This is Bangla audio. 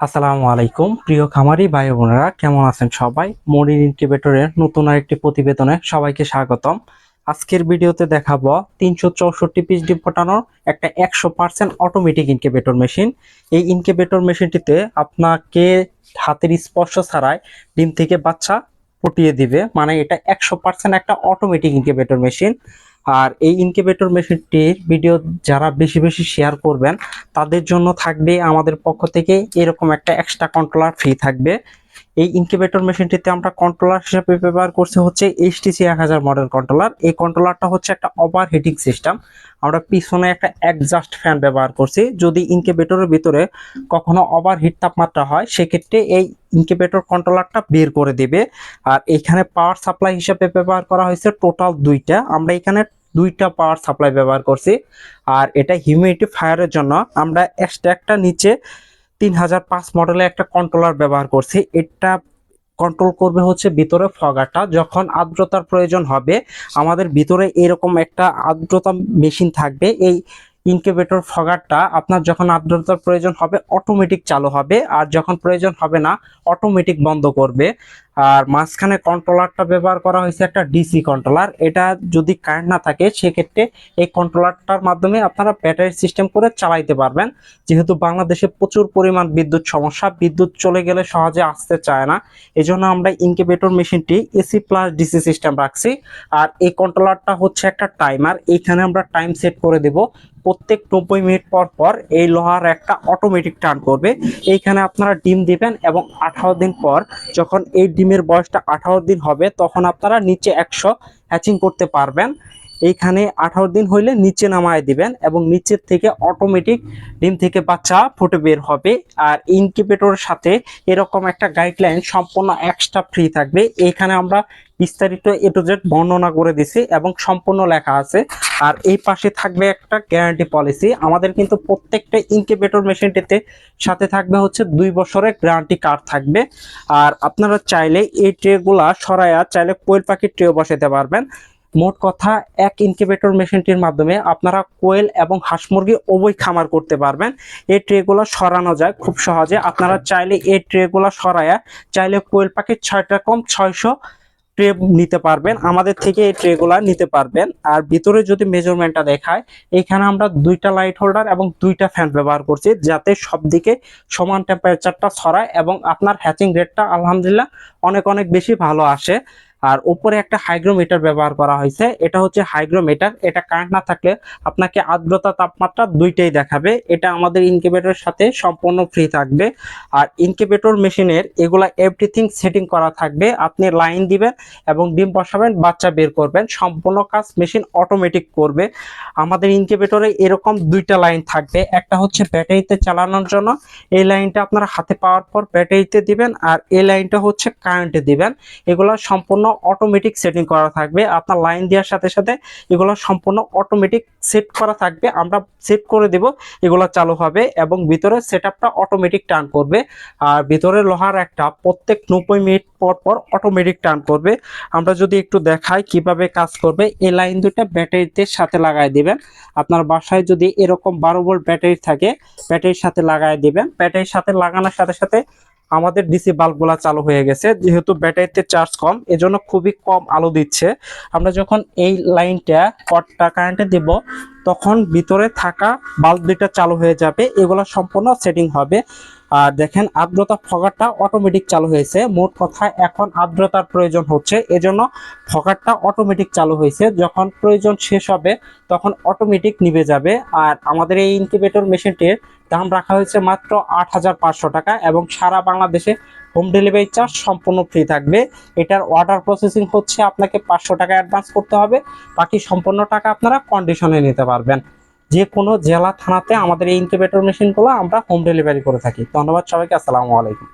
আসসালামু আলাইকুম। প্রিয় খামারি ভাই বোনেরা, কেমন আছেন সবাই? মরিন ইনকিউবেটরের নতুন আরেকটি প্রতিবেদনে সবাইকে স্বাগতম। আজকের ভিডিওতে দেখাবো তিনশো চৌষট্টি পিস ডিম ফোটানোর একটা একশো পার্সেন্ট অটোমেটিক ইনকিউবেটর মেশিন এই ইনকিউবেটর মেশিনটিতে আপনাকে হাতের স্পর্শ ছাড়াই ডিম থেকে বাচ্চা ফুটিয়ে দিবে। মানে এটা একশো পার্সেন্ট একটা অটোমেটিক ইনকিউবেটর মেশিন আর এই ইনকিউবেটর মেশিনটির ভিডিও যারা বেশি বেশি শেয়ার করবেন, তাদের জন্য থাকবে আমাদের পক্ষ থেকে এরকম একটা এক্সট্রা কন্ট্রোলার ফ্রি থাকবে। এই ইনকিউবেটর মেশিনটিতে আমরা কন্ট্রোলার হিসেবে ব্যবহার করছি হচ্ছে এইচটিসি এক হাজার মডেল কন্ট্রোলার এই কন্ট্রোলারটা হচ্ছে একটা ওভার হিটিং সিস্টেম আমরা পিছনে একটা অ্যাডজাস্ট ফ্যান ব্যবহার করছি। যদি ইনকিউবেটরের ভিতরে কখনো ওভার হিট তাপমাত্রা হয়, সেক্ষেত্রে এই ইনকিউবেটর কন্ট্রোলারটা বের করে দেবে। আর এখানে পাওয়ার সাপ্লাই হিসেবে ব্যবহার করা হয়েছে টোটাল দুইটা। আমরা এখানে দুইটা পাওয়ার সাপ্লাই ব্যবহার করছি। আর এটা হিউমিডিটি ফায়ারের জন্য আমরা এক্সট্রা একটা নিচে তিন হাজার পাঁচ মডেলে একটা কন্ট্রোলার ব্যবহার করছি। এটা কন্ট্রোল করবে হচ্ছে ভিতরে ফগাটা যখন আর্দ্রতার প্রয়োজন হবে, আমাদের ভিতরে এরকম একটা আর্দ্রতা মেশিন থাকবে। এই ইনকিউবেটর ফগারটা আপনার যখন আর্দ্রতার প্রয়োজন হবে অটোমেটিক চালু হবে। আর যখন প্রয়োজন হবে না অটোমেটিক বন্ধ করবে। আর মাঝখানে কন্ট্রোলারটা ব্যবহার করা হয়েছে একটা ডিসি কন্ট্রোলার এটা যদি কারেন্ট না থাকে, সেক্ষেত্রে এই কন্ট্রোলারটার মাধ্যমে আপনারা ব্যাটারি সিস্টেম করে চালাইতে পারবেন। যেহেতু বাংলাদেশে প্রচুর পরিমাণ বিদ্যুৎ সমস্যা, বিদ্যুৎ চলে গেলে সহজে আসতে চায় না। এই জন্য আমরা ইনকিউবেটর মেশিনটি এসি প্লাস ডিসি সিস্টেম রাখছি। আর এই কন্ট্রোলারটা হচ্ছে একটা টাইমার এইখানে আমরা টাইম সেট করে দেব। প্রত্যেক নব্বই মিনিট পর পর এই লোহার একটা অটোমেটিক টার্ন করবে। এইখানে আপনারা ডিম দিবেন এবং আঠারো দিন পর যখন এই ডিমের বয়সটা আঠারো দিন হবে, তখন আপনারা নিচে একশো হ্যাচিং করতে পারবেন। এইখানে আঠারো দিন হইলে নিচে নামায় দিবেন এবং নিচের থেকে অটোমেটিক ডিম থেকে বাচ্চা ফুটে বের হবে। আর ইনকিউবেটরের সাথে এরকম একটা গাইডলাইন সম্পূর্ণ এক্সট্রা ফ্রি থাকবে। এইখানে আমরা বিস্তারিত এ টু জেড বর্ণনা করে দিছি এবং সম্পূর্ণ লেখা আছে। আর এই পাশে থাকবে একটা গ্যারান্টি পলিসি আমাদের কিন্তু প্রত্যেকটা ইনকিউবেটর মেশিনটিতে সাথে থাকবে হচ্ছে দুই বছরের গ্যারান্টি কার্ড থাকবে। আর আপনারা চাইলে এই ট্রেগুলা সরাইয়া চাইলে কোয়েল পাখির ট্রেও বসাতে পারবেন। মোট কথা এক ইনকিউবেটর মেশিনটির মাধ্যমে আপনারা কোয়েল এবং হাঁস মুরগি উভয় খামার করতে পারবেন। এই ট্রেগুলো সরানো যায় খুব সহজে। আপনারা চাইলে এই ট্রেগুলো সরাইয়া চাইলে কোয়েল পাখির ছয়টা কম ছয়শো ট্রে নিতে পারবেন। আমাদের থেকে এই ট্রেগুলা নিতে পারবেন। আর ভিতরে যদি মেজারমেন্টটা দেখায়, এখানে আমরা দুইটা লাইট হোল্ডার এবং দুইটা ফ্যান ব্যবহার করছি যাতে সব দিকে সমান টেম্পারেচারটা ছড়ায় এবং আপনার হ্যাচিং রেটটা আলহামদুলিল্লাহ অনেক অনেক বেশি ভালো আসে। আর উপরে একটা হাইগ্রোমিটার ব্যবহার করা হয়েছে। এটা হচ্ছে হাইগ্রোমিটার। এটা কারেন্ট না থাকলে আপনাকে আর্দ্রতা তাপমাত্রা দুইটাই দেখাবে। এটা আমাদের ইনকিউবেটরের সাথে সম্পূর্ণ ফ্রি থাকবে। আর ইনকিউবেটর মেশিনের এগুলা এভরিথিং সেটিং করা থাকবে। আপনি লাইন দিবেন এবং ডিম বসাবেন, বাচ্চা বের করবেন। সম্পূর্ণ কাজ মেশিন অটোমেটিক করবে। আমাদের ইনকিউবেটরে এরকম দুইটা লাইন থাকবে। একটা হচ্ছে ব্যাটারিতে চালানোর জন্য। এই লাইনটা আপনারা হাতে পাওয়ার পর ব্যাটারিতে দিবেন। আর এই লাইনটা হচ্ছে কারেন্টে দিবেন। এগুলো সম্পূর্ণ অটোমেটিক সেটিং করা থাকবে। আপনার লাইন দেওয়ার সাথে সাথে এগুলো সম্পূর্ণ অটোমেটিক সেট করা থাকবে। আমরা সেট করে দেব, এগুলো চালু হবে এবং ভিতরে সেট অটোমেটিক টার্ন করবে। আর ভিতরে লোহার একটা প্রত্যেক নব্বই মিনিট পর পর অটোমেটিক টার্ন করবে। আমরা যদি একটু দেখাই কীভাবে কাজ করবে, এই লাইন দুটা ব্যাটারিতে সাথে লাগাই দিবেন। আপনার বাসায় যদি এরকম বারো ভোল্ট ব্যাটারি থাকে, ব্যাটারির সাথে লাগাই দিবেন। ব্যাটারির সাথে লাগানোর সাথে সাথে আমাদের ডিসি বাল্বগুলো চালু হয়ে গেছে, যেহেতু ব্যাটারিতে চার্জ কম, এজন্য খুবই কম আলো দিচ্ছে। আমরা যখন এই লাইনটা, কটটা কারেন্টে দেব তখন ভিতরে থাকা বাল্ব দুইটা চালু হয়ে যাবে। এগুলো সম্পূর্ণ সেটিং হবে। আর দেখেন আর্দ্রতা ফগারটা অটোমেটিক চালু হয়েছে। মোট কথা এখন আর্দ্রতার প্রয়োজন হচ্ছে। এজন্য ফগারটা অটোমেটিক চালু হয়েছে। যখন প্রয়োজন শেষ হবে, তখন অটোমেটিক নিভে যাবে। আর আমাদের এই ইনকিউবেটর মেশিনটির দাম রাখা হয়েছে মাত্র আট হাজার পাঁচশো টাকা এবং সারা বাংলাদেশে হোম ডেলিভারি চার্জ সম্পূর্ণ ফ্রি থাকবে। এটার অর্ডার প্রসেসিং হচ্ছে আপনাকে পাঁচশো টাকা অ্যাডভান্স করতে হবে। বাকি সম্পূর্ণ টাকা আপনারা কন্ডিশনে নিতে পারবেন। যে কোনো জেলা থানাতে আমাদের এই ইনকিউবেটর মেশিনগুলো আমরা হোম ডেলিভারি করে থাকি। ধন্যবাদ সবাইকে, আসসালামু আলাইকুম।